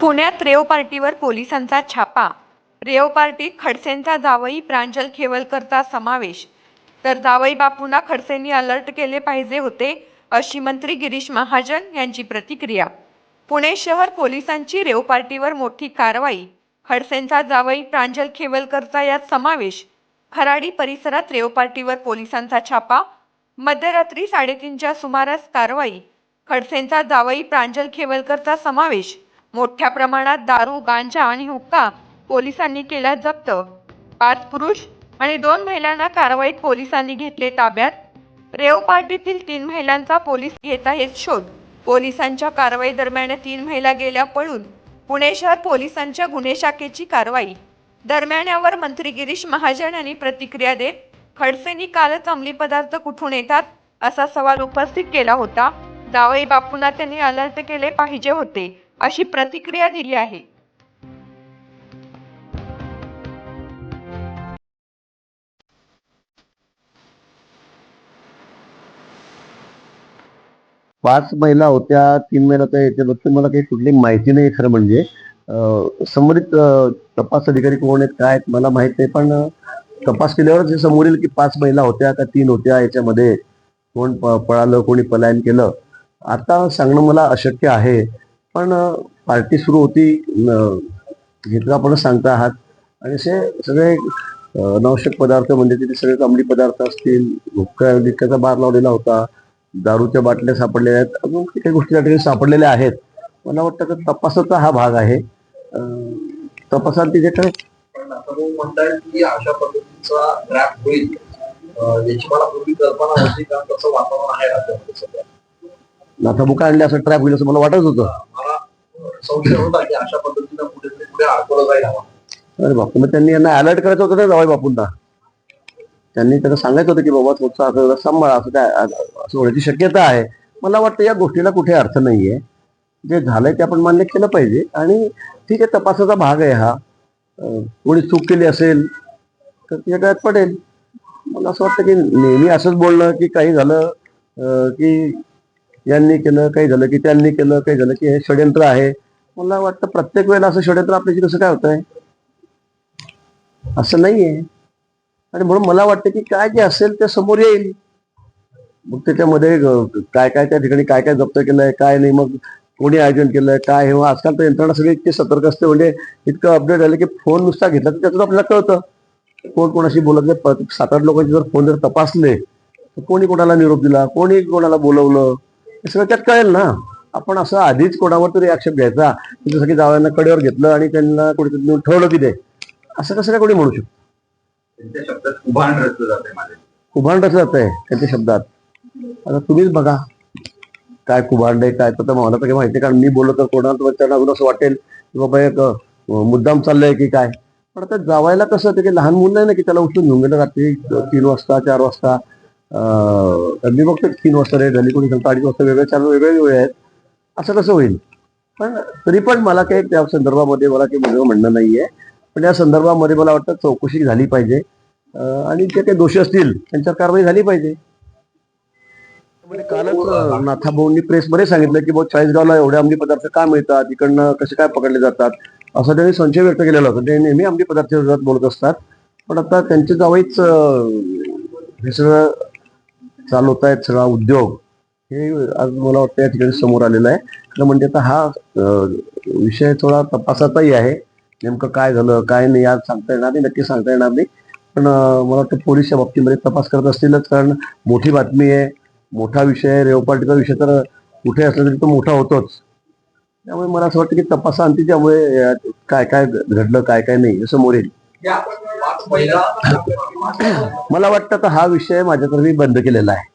पुण्यात रेव पार्टीवर पोलिसांचा छापा. रेव पार्टीत खडसेंचा जावई प्रांजल खेवलकरचा समावेश. तर जावई बापूंना खडसेंनी अलर्ट केले पाहिजे होते अशी मंत्री गिरीश महाजन यांची प्रतिक्रिया. पुणे शहर पोलिसांची रेव पार्टीवर मोठी कारवाई. खडसेंचा जावई प्रांजल खेवलकरचा यात समावेश. खराडी परिसरात रेव पार्टीवर पोलिसांचा छापा. मध्यरात्री साडेतीनच्या सुमारास कारवाई. खडसेंचा जावई प्रांजल खेवलकरचा समावेश. मोठ्या प्रमाणात दारू गांजा आणि हुक्का पोलिसांनी केला जप्त. पाच पुरुष आणि दोन महिलांना कारवाईत पोलिसांनी घेतले ताब्यात. रेव पार्टीतील तीन महिलांचा पोलीस घेत आहेत शोध. पोलिसांच्या कारवाई दरम्यान तीन महिला गेल्या पळून पुणे शहर पोलिसांच्या गुन्हे शाखेची कारवाई. दरम्यान यावर मंत्री गिरीश महाजन यांनी प्रतिक्रिया देत खडसेंनी कालच अंमली पदार्थ कुठून येतात असा सवाल उपस्थित केला होता. जावई बापूंना त्यांनी अलर्ट केले पाहिजे होते. अशी प्रतिक्रिया दिली आहे. पाच महिला होत्या तीन महिला त्या याच्याबद्दल मला काही कुठली माहिती नाही खरं म्हणजे. संबंधित तपास अधिकारी कोण आहेत काय आहेत मला माहीत नाही. पण तपास केल्यावरच हे समोर येईल की पाच महिला होत्या का तीन होत्या याच्यामध्ये कोण पळालं कोणी पलायन केलं. आता सांगणं मला अशक्य आहे. पण पार्टी सुरू होती न- घेतलं आपण सांगता आहात. आणि असे सगळे अनावश्यक पदार्थ म्हणजे तिथे सगळे अंमली पदार्थ असतील हुक्का लिक्काचा बार लावलेला होता दारूच्या बाटल्या सापडलेल्या आहेत अजून काही गोष्टी त्या ठिकाणी सापडलेल्या आहेत. मला वाटतं की तपासाचा हा भाग आहे. तपासात तिथे काय नाथाबुका आणले असं ट्रॅप होईल असं मला वाटत होतं. संशय होता की अशा पद्धतीनं कुठेतरी पुढे अडकवलं जाईल अरे बापू मग त्यांनी यांना अलर्ट करायचं होतं ना जावई बापूंना? त्यांनी त्यांना सांगायचं होतं की बाबा तुमचं असं सांभाळा असं काय असं होण्याची शक्यता आहे. मला वाटतं या गोष्टीला कुठे अर्थ नाहीये. जे झालंय ते आपण मान्य केलं पाहिजे आणि ठीक आहे तपासाचा भाग आहे हा. कोणी चूक केली असेल तर तिच्या गळ्यात पडेल. मला असं वाटतं की नेहमी असंच बोलणं की काही झालं की यांनी केलं काही झालं की त्यांनी केलं काही झालं की हे षडयंत्र आहे. मला वाटतं प्रत्येक वेळेला असं षडयंत्र आपल्याशी कसं काय होतंय? असं नाहीये. आणि म्हणून मला वाटतं की काय जे असेल ते समोर येईल. मग त्याच्यामध्ये काय काय त्या ठिकाणी काय काय जप्त केलंय काय नाही मग कोणी आयोजन केलंय काय हे आजकाल तर यंत्रणा सगळी इतकी सतर्क असते म्हणजे इतकं अपडेट झालं की फोन नुसता घेतला तर त्यातून आपल्याला कळतं. कोण कोणाशी बोलत नाही? सात आठ लोकांचे जर फोन जर तपासले तर कोणी कोणाला निरोप दिला? कोणी कोणाला बोलवलं? हे सगळं त्यात कळेल ना. आपण असं आधीच कोणावर तरी आक्षेप घ्यायचा की जसं की जावयांना कडेवर घेतलं आणि त्यांना कुठेतरी नेऊन ठेवलं की ते असं कसं काय कोणी म्हणू शकतो? उभारण रचलं जाते कुभांड जात आहे त्यांच्या शब्दात. आता तुम्हीच बघा काय कुभांड आहे काय तर मला तर काही माहिती कारण मी बोललो तर कोणाला त्यांना अजून असं वाटेल की बाबा एक मुद्दाम चाललंय की काय. पण आता जावायला कसं की लहान मुलं नाही ना की त्याला उचलून घेऊन गेलं रात्री तीन वाजता चार वाजता मी बघतो तीन वाजता रेट झाली कोणी सांगतो अडीच वाजता वेगळे चार वेगळे वेळ आहेत. असं कसं होईल? पण तरी पण मला काही त्या संदर्भामध्ये मला काही वेगळं म्हणणं नाहीये. पण या संदर्भामध्ये मला वाटतं चौकशी झाली पाहिजे. आणि जे काही दोषी असतील त्यांच्यावर कारवाई झाली पाहिजे. कालच अं, नाथाभाऊंनी प्रेसमध्ये सांगितलं की बहुत चाळीसगावला एवढे अंमली पदार्थ का मिळतात? इकडनं कसे काय पकडले जातात? असं त्यांनी संशय व्यक्त केलेला होता. ते नेहमी अंमली पदार्थ विरोधात बोलत असतात. पण आता त्यांचे जावईच अं, हे सगळं चालवत आहेत सगळा उद्योग. हे आज मला वाटतं या ठिकाणी समोर आलेलं आहे. खरं म्हणजे आता हा विषय थोडा तपासाचाही आहे. नेमकं काय झालं काय नाही आज सांगता येणार नाही नक्की सांगता येणार नाही. पण मला वाटतं पोलीस या बाबतीमध्ये तपास करत असतीलच. कारण मोठी बातमी आहे मोठा विषय आहे. रेवपाटीचा विषय तर कुठे असला तरी तो मोठा होतोच. त्यामुळे मला असं वाटतं की तपासाअंती त्यामुळे काय काय घडलं काय काय नाही हे समोर येईल. मला वाटतं हा विषय माझ्यातर्फे बंद केलेला आहे.